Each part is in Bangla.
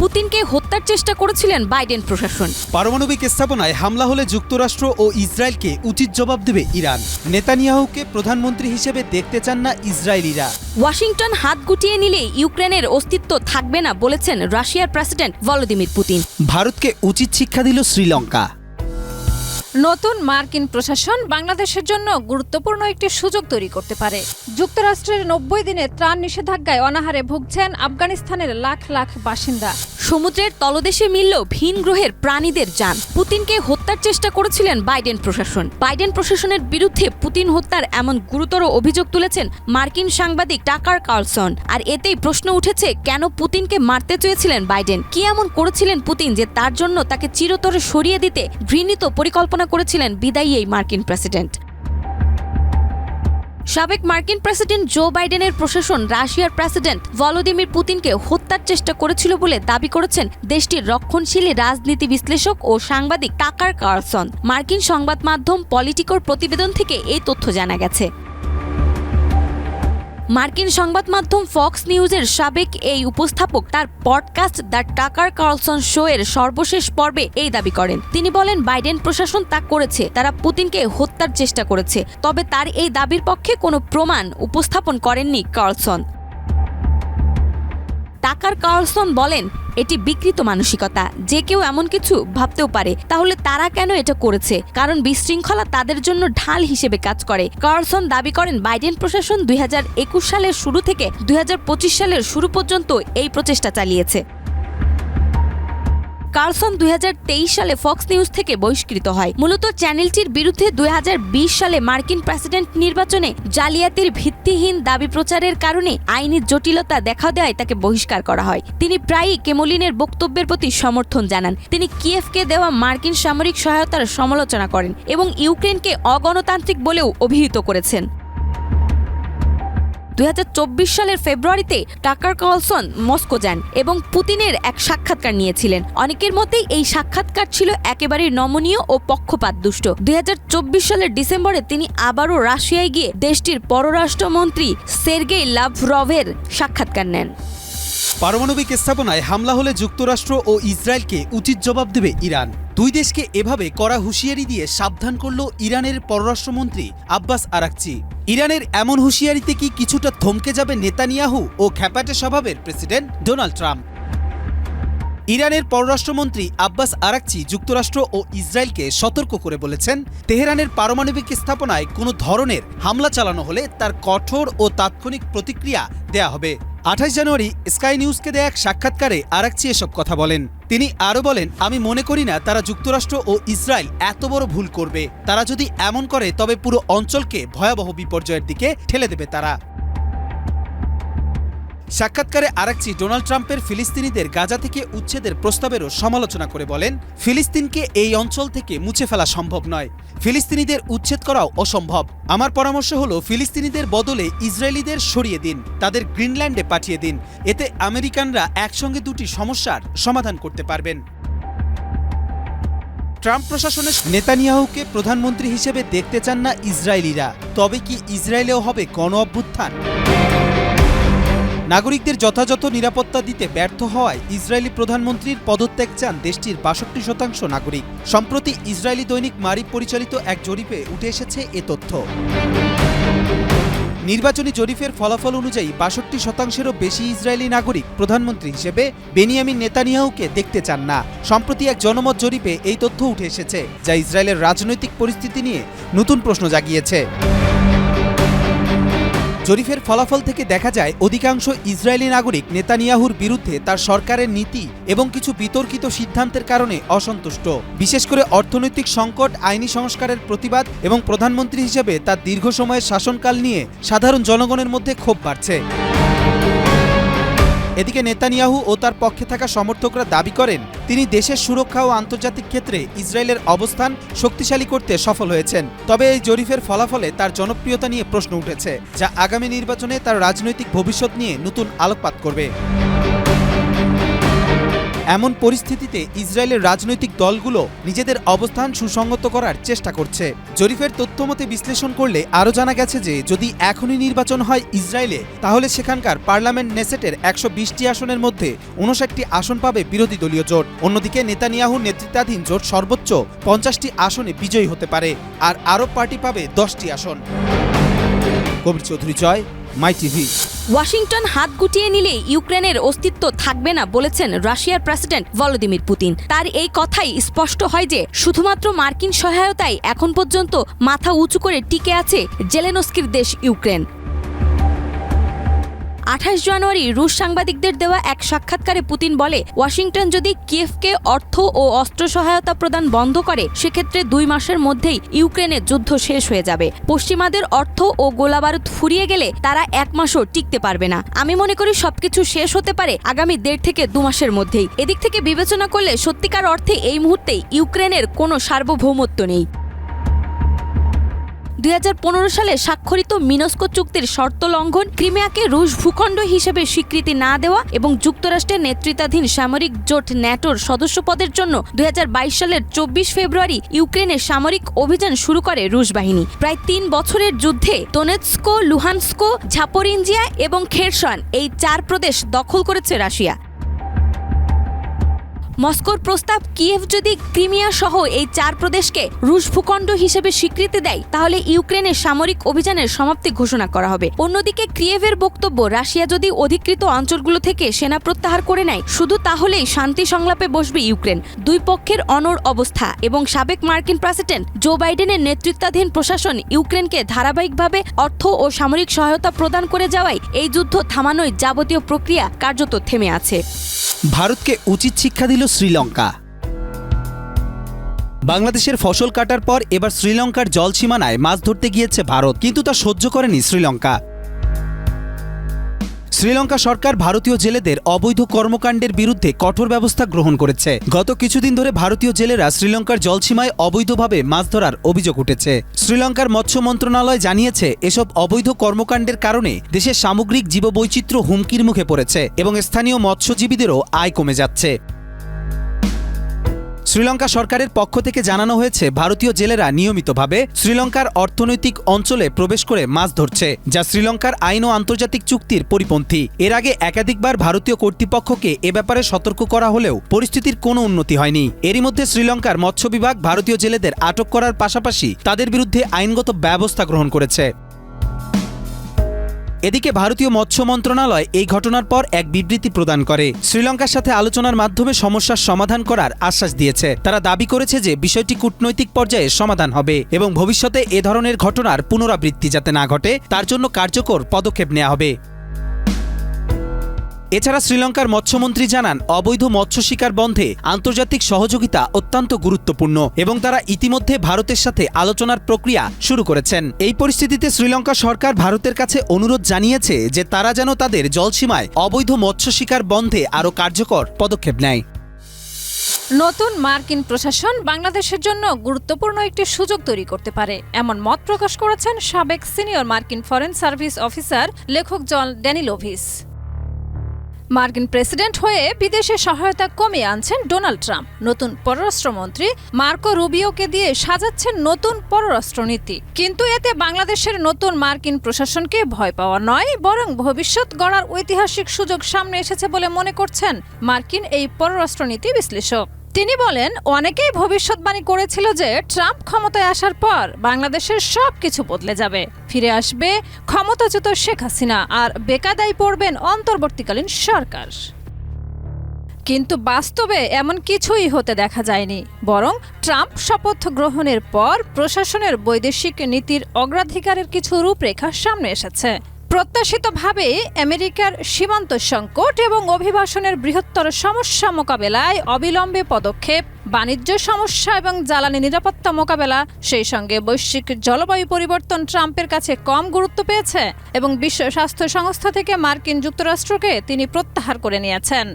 পুতিনকে হত্যার চেষ্টা করেছিলেন বাইডেন প্রশাসন। পারমাণবিক স্থাপনায় হামলা হলে যুক্তরাষ্ট্র ও ইসরায়েলকে উচিত জবাব দেবে ইরান। নেতানিয়াহুকে প্রধানমন্ত্রী হিসেবে দেখতে চান না ইসরায়েলিরা। ওয়াশিংটন হাত গুটিয়ে নিলে ইউক্রেনের অস্তিত্ব থাকবে না বলেছেন রাশিয়ার প্রেসিডেন্ট ভলোদিমির পুতিন। ভারতকে উচিত শিক্ষা দিল শ্রীলঙ্কা। নতুন মার্কিন প্রশাসন বাংলাদেশের জন্য গুরুত্বপূর্ণ একটি সুযোগ তৈরি করতে পারে। যুক্তরাষ্ট্রের নব্বই দিনে ত্রাণ নিষেধাজ্ঞায় অনাহারে ভুগছেন আফগানিস্তানের লাখ লাখ বাসিন্দা। সমুদ্রের তলদেশে মিলল ভিন গ্রহের প্রাণীদের যান। পুতিনকে হত্যার চেষ্টা করেছিলেন বাইডেন প্রশাসন। বাইডেন প্রশাসনের বিরুদ্ধে পুতিন হত্যার এমন গুরুতর অভিযোগ তুলেছেন মার্কিন সাংবাদিক টাকার কার্লসন। আর এতেই প্রশ্ন উঠেছে, কেন পুতিনকে মারতে চেয়েছিলেন বাইডেন? কি এমন করেছিলেন পুতিন যে তার জন্য তাকে চিরতরে সরিয়ে দিতে ঘৃণিত পরিকল্পনা করেছিলেন বিদায়ী এই মার্কিন প্রেসিডেন্ট। সাবেক মার্কিন প্রেসিডেন্ট জো বাইডেনের প্রশাসন রাশিয়ার প্রেসিডেন্ট ভলোদিমির পুতিনকে হত্যার চেষ্টা করেছিল বলে দাবি করেছেন দেশটির রক্ষণশীল রাজনীতি বিশ্লেষক ও সাংবাদিক টাকার কার্লসন। মার্কিন সংবাদ মাধ্যম পলিটিকোর প্রতিবেদন থেকে এই তথ্য জানা গেছে। মার্কিন সংবাদ মাধ্যম ফক্স নিউজের সাবেক এই উপস্থাপক তার podcast the Tucker Carlson show এর সর্বশেষ পর্বে এই দাবি করেন। তিনি বলেন, বাইডেন প্রশাসন তা করেছে, তারা পুতিনকে হত্যার চেষ্টা করেছে, তবে তার এই দাবির পক্ষে কোনো প্রমাণ উপস্থাপন করেননি কার্লসন। টাকার কার্লসন বলেন, এটি বিকৃত মানসিকতা। যে কেউ এমন কিছু ভাবতেও পারে, তাহলে তারা কেন এটা করেছে? কারণ বিশৃঙ্খলা তাদের জন্য ঢাল হিসেবে কাজ করে। কার্লসন দাবি করেন, বাইডেন প্রশাসন দুই হাজার একুশ সালের শুরু থেকে দুই হাজার পঁচিশ সালের শুরু পর্যন্ত এই প্রচেষ্টা চালিয়েছে। কার্লসন দুই হাজার তেইশ সালে ফক্স নিউজ থেকে বহিষ্কৃত হয়। মূলত চ্যানেলটির বিরুদ্ধে দুই হাজার বিশ সালে মার্কিন প্রেসিডেন্ট নির্বাচনে জালিয়াতির ভিত্তিহীন দাবি প্রচারের কারণে আইনি জটিলতা দেখা দেয় তাকে বহিষ্কার করা হয়। তিনি প্রায়ই কেমোলিনের বক্তব্যের প্রতি সমর্থন জানান। তিনি কিয়েফকে দেওয়া মার্কিন সামরিক সহায়তার সমালোচনা করেন এবং ইউক্রেনকে অগণতান্ত্রিক বলেও অভিহিত করেছেন। দুই হাজার চব্বিশ সালের ফেব্রুয়ারিতে টাকার কলসন মস্কো যান এবং পুতিনের এক সাক্ষাৎকার নিয়েছিলেন। অনেকের মতেই এই সাক্ষাৎকার ছিল একেবারে নমনীয় ও পক্ষপাত দুষ্ট। দুই হাজার চব্বিশ সালের ডিসেম্বরে তিনি আবারও রাশিয়ায় গিয়ে দেশটির পররাষ্ট্রমন্ত্রী সের্গেই লাভরভের সাক্ষাৎকার নেন। পারমাণবিক স্থাপনায় হামলা হলে যুক্তরাষ্ট্র ও ইসরায়েলকে উচিত জবাব দেবে ইরান। দুই দেশকে এভাবে কড়া হুঁশিয়ারি দিয়ে সাবধান করল ইরানের পররাষ্ট্রমন্ত্রী আব্বাস আরাকচি। ইরানের এমন হুঁশিয়ারিতে কি কিছুটা থমকে যাবে নেতানিয়াহু ও খ্যাপাটে স্বভাবের প্রেসিডেন্ট ডোনাল্ড ট্রাম্প? ইরানের পররাষ্ট্রমন্ত্রী আব্বাস আরাকচি যুক্তরাষ্ট্র ও ইসরায়েলকে সতর্ক করে বলেছেন, তেহরানের পারমাণবিক স্থাপনায় কোনো ধরনের হামলা চালানো হলে তার কঠোর ও তাৎক্ষণিক প্রতিক্রিয়া দেয়া হবে। আঠাশ জানুয়ারি স্কাই নিউজকে দেয়া এক সাক্ষাৎকারে আরাকচি এসব কথা বলেন। তিনি আরও বলেন, আমি মনে করি না তারা যুক্তরাষ্ট্র ও ইসরায়েল এত বড় ভুল করবে। তারা যদি এমন করে, তবে পুরো অঞ্চলকে ভয়াবহ বিপর্যয়ের দিকে ঠেলে দেবে তারা। সাক্ষাৎকারে আরাকচি ডোনাল্ড ট্রাম্পের ফিলিস্তিনিদের গাজা থেকে উচ্ছেদের প্রস্তাবেরও সমালোচনা করে বলেন, ফিলিস্তিনকে এই অঞ্চল থেকে মুছে ফেলা সম্ভব নয়। ফিলিস্তিনিদের উচ্ছেদ করাও অসম্ভব। আমার পরামর্শ হলো, ফিলিস্তিনিদের বদলে ইসরায়েলিদের সরিয়ে দিন, তাদের গ্রিনল্যান্ডে পাঠিয়ে দিন। এতে আমেরিকানরা একসঙ্গে দুটি সমস্যার সমাধান করতে পারবেন। ট্রাম্প প্রশাসনের নেতানিয়াহুকে প্রধানমন্ত্রী হিসেবে দেখতে চান না ইসরায়েলিরা। তবে কি ইসরায়েলেও হবে গণ অভ্যুত্থান নাগরিকদের যথাযথ নিরাপত্তা দিতে ব্যর্থ হওয়ায় ইসরায়েলি প্রধানমন্ত্রীর পদত্যাগ চান দেশটির বাষট্টি শতাংশ নাগরিক। সম্প্রতি ইসরায়েলি দৈনিক মারিব পরিচালিত এক জরিপে উঠে এসেছে এ তথ্য। নির্বাচনী জরিপের ফলাফল অনুযায়ী বাষট্টি শতাংশেরও বেশি ইসরায়েলি নাগরিক প্রধানমন্ত্রী হিসেবে বেনিয়ামিন নেতানিয়াহুকে দেখতে চান না। সম্প্রতি এক জনমত জরিপে এই তথ্য উঠে এসেছে, যা ইসরায়েলের রাজনৈতিক পরিস্থিতি নিয়ে নতুন প্রশ্ন জাগিয়েছে। জরিফের ফলাফল থেকে দেখা যায়, অধিকাংশ ইসরায়েলি নাগরিক নেতানিয়াহুর বিরুদ্ধে তার সরকারের নীতি এবং কিছু বিতর্কিত সিদ্ধান্তের কারণে অসন্তুষ্ট। বিশেষ করে অর্থনৈতিক সংকট, আইনি সংস্কারের প্রতিবাদ এবং প্রধানমন্ত্রী হিসেবে তার দীর্ঘ সময়ের শাসনকাল নিয়ে সাধারণ জনগণের মধ্যে ক্ষোভ বাড়ছে। এদিকে নেতানিয়াহু ও তার পক্ষে থাকা সমর্থকরা দাবি করেন, তিনি দেশের সুরক্ষা ও আন্তর্জাতিক ক্ষেত্রে ইসরায়েলের অবস্থান শক্তিশালী করতে সফল হয়েছেন। তবে এই জরিফের ফলাফলে তার জনপ্রিয়তা নিয়ে প্রশ্ন উঠেছে, যা আগামী নির্বাচনে তার রাজনৈতিক ভবিষ্যৎ নিয়ে নতুন আলোকপাত করবে। এমন পরিস্থিতিতে ইসরায়েলের রাজনৈতিক দলগুলো নিজেদের অবস্থান সুসংগত করার চেষ্টা করছে। জরিফের তথ্যমতে বিশ্লেষণ করলে আরও জানা গেছে যে, যদি এখনই নির্বাচন হয় ইসরায়েলে, তাহলে সেখানকার পার্লামেন্ট নেসেটের একশো বিশটি আসনের মধ্যে উনষাটটি আসন পাবে বিরোধী দলীয় জোট। অন্যদিকে নেতানিয়াহুর নেতৃত্বাধীন জোট সর্বোচ্চ পঞ্চাশটি আসনে বিজয়ী হতে পারে, আর আরব পার্টি পাবে দশটি আসন। Kabir Chowdhury Joy, my TV. Washington হাত গুটিয়ে নিলে ইউক্রেনের অস্তিত্ব থাকবে না বলেছেন রাশিয়ার প্রেসিডেন্ট ভলোদিমির পুতিন। তার এই কথাই স্পষ্ট হয় যে, শুধুমাত্র মার্কিন সহায়তায় এখন পর্যন্ত মাথা উঁচু করে টিকে আছে জেলেনস্কির দেশ ইউক্রেন। আঠাশ জানুয়ারি রুশ সাংবাদিকদের দেওয়া এক সাক্ষাৎকারে পুতিন বলে, ওয়াশিংটন যদি কিয়েভকে অর্থ ও অস্ত্র সহায়তা প্রদান বন্ধ করে, সেক্ষেত্রে দুই মাসের মধ্যেই ইউক্রেনের যুদ্ধ শেষ হয়ে যাবে। পশ্চিমাদের অর্থ ও গোলাবারুদ ফুরিয়ে গেলে তারা এক মাসও টিকতে পারবে না। আমি মনে করি সবকিছু শেষ হতে পারে আগামী দেড় থেকে দু মাসের মধ্যেই। এদিক থেকে বিবেচনা করলে সত্যিকার অর্থে এই মুহূর্তে ইউক্রেনের কোনো সার্বভৌমত্ব নেই। দুই হাজার পনেরো সালে স্বাক্ষরিত মিনস্কো চুক্তির শর্ত লঙ্ঘন ক্রিমিয়াকে রুশ ভূখণ্ড হিসেবে স্বীকৃতি না দেওয়া এবং যুক্তরাষ্ট্রের নেতৃত্বাধীন সামরিক জোট ন্যাটোর সদস্যপদের জন্য দু হাজার বাইশ সালের চব্বিশ ফেব্রুয়ারি ইউক্রেনে সামরিক অভিযান শুরু করে রুশ বাহিনী। প্রায় তিন বছরের যুদ্ধে দোনেৎস্কো, লুহানস্কো ঝাপোরিনজিয়া এবং খেরসন এই চার প্রদেশ দখল করেছে রাশিয়া। মস্কোর প্রস্তাব কিয়েভ যদি ক্রিমিয়া সহ এই চার প্রদেশকে রুশ ভূখণ্ড হিসেবে স্বীকৃতি দেয়, তাহলে ইউক্রেনের সামরিক অভিযানের সমাপ্তি ঘোষণা করা হবে। অন্যদিকে কিয়েভের বক্তব্য, রাশিয়া যদি অধিকৃত অঞ্চলগুলো থেকে সেনা প্রত্যাহার করে নেয়, শুধু তাহলেই শান্তি সংলাপে বসবে ইউক্রেন। দুই পক্ষের অনড় অবস্থা এবং সাবেক মার্কিন প্রেসিডেন্ট জো বাইডেনের নেতৃত্বাধীন প্রশাসন ইউক্রেনকে ধারাবাহিকভাবে অর্থ ও সামরিক সহায়তা প্রদান করে যাওয়ায় এই যুদ্ধ থামানোর যাবতীয় প্রক্রিয়া কার্যত থেমে আছে। ভারতকে উচিত শিক্ষা দিল শ্রীলঙ্কা। বাংলাদেশের ফসল কাটার পর এবার শ্রীলঙ্কার জলসীমানায় মাছ ধরতে গিয়েছে ভারত, কিন্তু তা সহ্য করেনি শ্রীলঙ্কা। শ্রীলঙ্কা সরকার ভারতীয় জেলেদের অবৈধ কর্মকাণ্ডের বিরুদ্ধে কঠোর ব্যবস্থা গ্রহণ করেছে। গত কিছুদিন ধরে ভারতীয় জেলেরা শ্রীলঙ্কার জলসীমায় অবৈধভাবে মাছ ধরার অভিযোগ উঠেছে। শ্রীলঙ্কার মৎস্য মন্ত্রণালয় জানিয়েছে, এসব অবৈধ কর্মকাণ্ডের কারণে দেশের সামগ্রিক জীববৈচিত্র্য হুমকির মুখে পড়েছে এবং স্থানীয় মৎস্যজীবীদেরও আয় কমে যাচ্ছে। শ্রীলঙ্কা সরকারের পক্ষ থেকে জানানো হয়েছে, ভারতীয় জেলেরা নিয়মিতভাবে শ্রীলঙ্কার অর্থনৈতিক অঞ্চলে প্রবেশ করে মাছ ধরছে, যা শ্রীলঙ্কার আইন ও আন্তর্জাতিক চুক্তির পরিপন্থী। এর আগে একাধিকবার ভারতীয় কর্তৃপক্ষকে এ ব্যাপারে সতর্ক করা হলেও পরিস্থিতির কোনো উন্নতি হয়নি। এরই মধ্যে শ্রীলঙ্কার মৎস্য বিভাগ ভারতীয় জেলেদের আটক করার পাশাপাশি তাদের বিরুদ্ধে আইনগত ব্যবস্থা গ্রহণ করেছে। এদিকে ভারতীয় মৎস্য মন্ত্রণালয় এই ঘটনার পর এক বিবৃতি প্রদান করে। শ্রীলঙ্কার সাথে আলোচনার মাধ্যমে সমস্যার সমাধান করার আশ্বাস দিয়েছে। তারা দাবি করেছে যে বিষয়টি কূটনৈতিক পর্যায়ে সমাধান হবে এবং ভবিষ্যতে এ ধরনের ঘটনার পুনরাবৃত্তি যাতে না ঘটে, তার জন্য কার্যকর পদক্ষেপ নেওয়া হবে। এছাড়া শ্রীলঙ্কার মৎস্যমন্ত্রী জানান, অবৈধ মৎস্য শিকার বন্ধে আন্তর্জাতিক সহযোগিতা অত্যন্ত গুরুত্বপূর্ণ এবং তারা ইতিমধ্যে ভারতের সাথে আলোচনার প্রক্রিয়া শুরু করেছেন। এই পরিস্থিতিতে শ্রীলঙ্কা সরকার ভারতের কাছে অনুরোধ জানিয়েছে যে তারা যেন তাদের জলসীমায় অবৈধ মৎস্য শিকার বন্ধে আরও কার্যকর পদক্ষেপ নেয়। নতুন মার্কিন প্রশাসন বাংলাদেশের জন্য গুরুত্বপূর্ণ একটি সুযোগ তৈরি করতে পারে। এমন মত প্রকাশ করেছেন সাবেক সিনিয়র মার্কিন ফরেন সার্ভিস অফিসার লেখক জন ড্যানিলোভিস। মার্কিন প্রেসিডেন্ট হয়ে বিদেশে সহায়তা কমিয়ে আনছেন ডোনাল্ড ট্রাম্প। নতুন পররাষ্ট্রমন্ত্রী মার্কো রুবিওকে দিয়ে সাজাচ্ছেন নতুন পররাষ্ট্রনীতি। কিন্তু এতে বাংলাদেশের নতুন মার্কিন প্রশাসনকে ভয় পাওয়া নয়, বরং ভবিষ্যৎ গড়ার ঐতিহাসিক সুযোগ সামনে এসেছে বলে মনে করছেন মার্কিন এই পররাষ্ট্রনীতি বিশ্লেষক। তিনি বলেন, অনেকেই ভবিষ্যৎবাণী করেছিল যে ট্রাম্প ক্ষমতায় আসার পর বাংলাদেশের সব কিছু বদলে যাবে। ফিরে আসবে ক্ষমতাচ্যুত শেখ হাসিনা আর বেকাদায় পড়বেন অন্তর্বর্তীকালীন সরকার। কিন্তু বাস্তবে এমন কিছুই হতে দেখা যায়নি, বরং ট্রাম্প শপথ গ্রহণের পর প্রশাসনের বৈদেশিক নীতির অগ্রাধিকারের কিছু রূপরেখা সামনে এসেছে। প্রত্যাশিতভাবে আমেরিকার সীমান্ত সংকট এবং অভিবাসনের বৃহত্তর সমস্যা মোকাবেলায় অবিলম্বে পদক্ষেপ, বাণিজ্য সমস্যা এবং জ্বালানি নিরাপত্তা মোকাবেলা, সেই সঙ্গে বৈশ্বিক জলবায়ু পরিবর্তন ট্রাম্পের কাছে কম গুরুত্ব পেয়েছে এবং বিশ্ব স্বাস্থ্য সংস্থা থেকে মার্কিন যুক্তরাষ্ট্রকে তিনি প্রত্যাহার করে নিয়েছেন।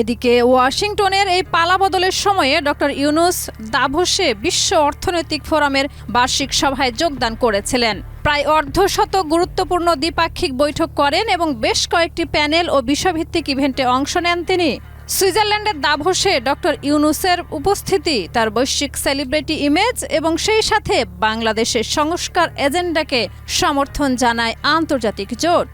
এদিকে ওয়াশিংটনের এই পালাবদলের সময়ে ডক্টর ইউনুস দাভোসে বিশ্ব অর্থনৈতিক ফোরামের বার্ষিক সভায় যোগদান করেছিলেন। প্রায় অর্ধশত গুরুত্বপূর্ণ দ্বিপাক্ষিক বৈঠক করেন এবং বেশ কয়েকটি প্যানেল ও বিষয়ভিত্তিক ইভেন্টে অংশ নেন তিনি। সুইজারল্যান্ডের দাভোসে ডক্টর ইউনুসের উপস্থিতি, তার বৈশ্বিক সেলিব্রিটি ইমেজ এবং সেই সাথে বাংলাদেশের সংস্কার এজেন্ডাকে সমর্থন জানায় আন্তর্জাতিক জোট।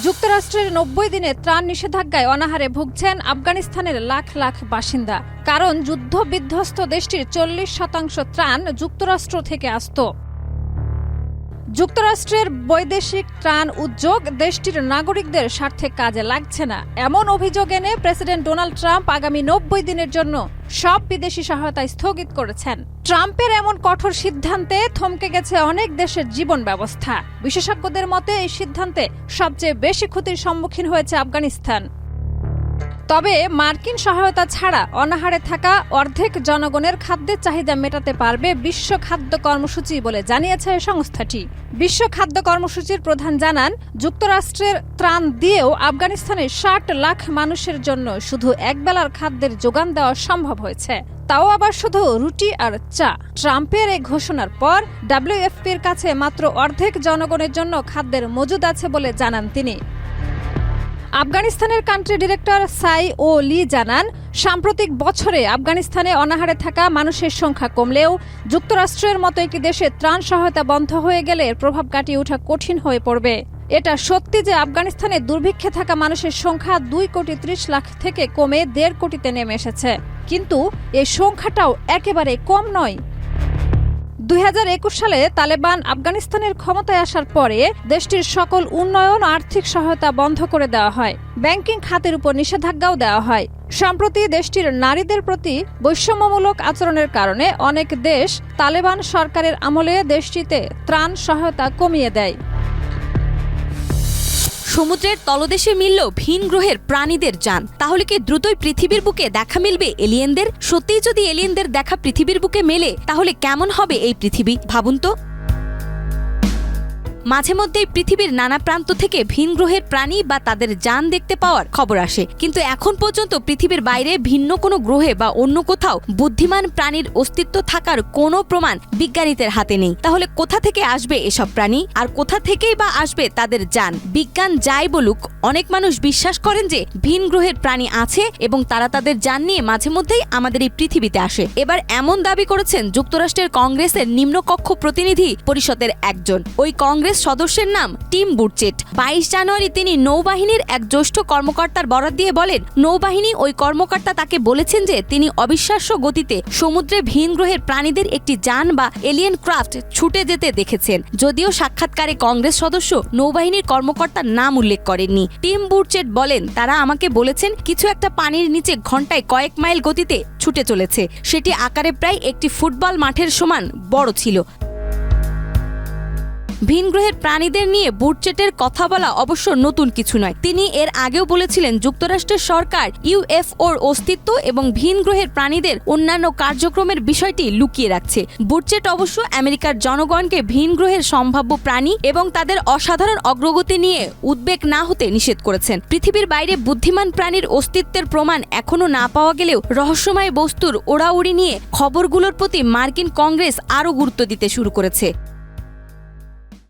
যুক্তরাষ্ট্রের নব্বই দিনে ত্রাণ নিষেধাজ্ঞায় অনাহারে ভুগছেন আফগানিস্তানের লাখ লাখ বাসিন্দা। কারণ যুদ্ধ বিধ্বস্ত দেশটির চল্লিশ শতাংশ ত্রাণ যুক্তরাষ্ট্র থেকে আসত। যুক্তরাষ্ট্রের বৈদেশিক ত্রাণ উদ্যোগ দেশটির নাগরিকদের স্বার্থে কাজে লাগছে না। এমন অভিযোগ এনে প্রেসিডেন্ট ডোনাল্ড ট্রাম্প আগামী নব্বই দিনের জন্য সব বিদেশি সহায়তা স্থগিত করেছেন। ট্রাম্পের এমন কঠোর সিদ্ধান্তে থমকে গেছে অনেক দেশের জীবন ব্যবস্থা। বিশেষজ্ঞদের মতে, এই সিদ্ধান্তে সবচেয়ে বেশি ক্ষতির সম্মুখীন হয়েছে আফগানিস্তান। তবে মার্কিন সহায়তা ছাড়া অনাহারে থাকা অর্ধেক জনগণের খাদ্যের চাহিদা মেটাতে পারবে বিশ্ব খাদ্য কর্মসূচি বলে জানিয়েছে সংস্থাটি। বিশ্ব খাদ্য কর্মসূচির প্রধান জানান, যুক্তরাষ্ট্রের ত্রাণ দিয়েও আফগানিস্তানের ষাট লাখ মানুষের জন্য শুধু একবেলার খাদ্যের যোগান দেওয়া সম্ভব হয়েছে। তাও আবার শুধু রুটি আর চা। ট্রাম্পের এই ঘোষণার পর ডাব্লিউএফপির কাছে মাত্র অর্ধেক জনগণের জন্য খাদ্যের মজুদ আছে বলে জানান তিনি। আফগানিস্তানের কান্ট্রি ডিরেক্টর সাই ও লি জানান, সাম্প্রতিক বছরে আফগানিস্তানে অনাহারে থাকা মানুষের সংখ্যা কমলেও যুক্তরাষ্ট্রের মতো একটি দেশে ত্রাণ সহায়তা বন্ধ হয়ে গেলে প্রভাব কাটিয়ে ওঠা কঠিন হয়ে পড়বে। এটা সত্যি যে আফগানিস্তানে দুর্ভিক্ষে থাকা মানুষের সংখ্যা দুই কোটি ত্রিশ লাখ থেকে কমে দেড় কোটিতে নেমে এসেছে। কিন্তু এই সংখ্যাটাও একেবারে কম নয় দুই হাজার একুশ সালে তালেবান আফগানিস্তানের ক্ষমতায় আসার পরে দেশটির সকল উন্নয়ন, আর্থিক সহায়তা বন্ধ করে দেওয়া হয়। ব্যাংকিং খাতের উপর নিষেধাজ্ঞাও দেওয়া হয়। সম্প্রতি দেশটির নারীদের প্রতি বৈষম্যমূলক আচরণের কারণে অনেক দেশ তালেবান সরকারের আমলে দেশটিতে ত্রাণ সহায়তা কমিয়ে দেয়। সমুদ্রের তলদেশে মিলল ভিন গ্রহের প্রাণীদের যান। তাহলে কি দ্রুতই পৃথিবীর বুকে দেখা মিলবে এলিয়েনদের? সত্যিই যদি এলিয়েনদের দেখা পৃথিবীর বুকে মেলে, তাহলে কেমন হবে এই পৃথিবী? ভাবুন তো। মাঝে মধ্যেই পৃথিবীর নানা প্রান্ত থেকে ভিন গ্রহের প্রাণী বা তাদের যান দেখতে পাওয়ার খবর আসে। কিন্তু এখন পর্যন্ত পৃথিবীর বাইরে ভিন্ন কোনো গ্রহে বা অন্য কোথাও বুদ্ধিমান প্রাণীর অস্তিত্ব থাকার কোনো প্রমাণ বিজ্ঞানীদের হাতে নেই। তাহলে কোথা থেকে আসবে এসব প্রাণী? আর কোথা থেকেই বা আসবে তাদের যান? বিজ্ঞান যাই বলুক অনেক মানুষ বিশ্বাস করেন যে ভিন গ্রহের প্রাণী আছে এবং তারা তাদের যান নিয়ে মাঝে মধ্যেই আমাদের এই পৃথিবীতে আসে। এবার এমন দাবি করেছেন যুক্তরাষ্ট্রের কংগ্রেসের নিম্নকক্ষ প্রতিনিধি পরিষদের একজন। ওই কংগ্রেস সদস্যের নাম টিম বুটচেট। বাইশ জানুয়ারি তিনি নৌবাহিনীর এক জ্যেষ্ঠ কর্মকর্তার বরাত দিয়ে বলেন, নৌবাহিনী ওই কর্মকর্তা তাকে বলেছেন যে তিনি অবিশ্বাস্য গতিতে সমুদ্রে ভিন গ্রহের প্রাণীদের একটি যান বা এলিয়েন ক্রাফট ছুটে যেতে দেখেছেন। যদিও সাক্ষাৎকারে কংগ্রেস সদস্য নৌবাহিনীর কর্মকর্তার নাম উল্লেখ করেননি। টিম বুটচেট বলেন, তারা আমাকে বলেছেন, কিছু একটা পানির নিচে ঘন্টায় কয়েক মাইল গতিতে ছুটে চলেছে। সেটি আকারে প্রায় একটি ফুটবল মাঠের সমান বড় ছিল। ভিন গ্রহের প্রাণীদের নিয়ে বুটচেটের কথা বলা অবশ্য নতুন কিছু নয়। তিনি এর আগেও বলেছিলেন, যুক্তরাষ্ট্রের সরকার ইউএফওর অস্তিত্ব এবং ভিন গ্রহের প্রাণীদের অন্যান্য কার্যক্রমের বিষয়টি লুকিয়ে রাখছে। বুটচেট অবশ্য আমেরিকার জনগণকে ভিন গ্রহের সম্ভাব্য প্রাণী এবং তাদের অসাধারণ অগ্রগতি নিয়ে উদ্বেগ না হতে নিষেধ করেছেন। পৃথিবীর বাইরে বুদ্ধিমান প্রাণীর অস্তিত্বের প্রমাণ এখনও না পাওয়া গেলেও রহস্যময় বস্তুর ওড়াউড়ি নিয়ে খবরগুলোর প্রতি মার্কিন কংগ্রেস আরও গুরুত্ব দিতে শুরু করেছে।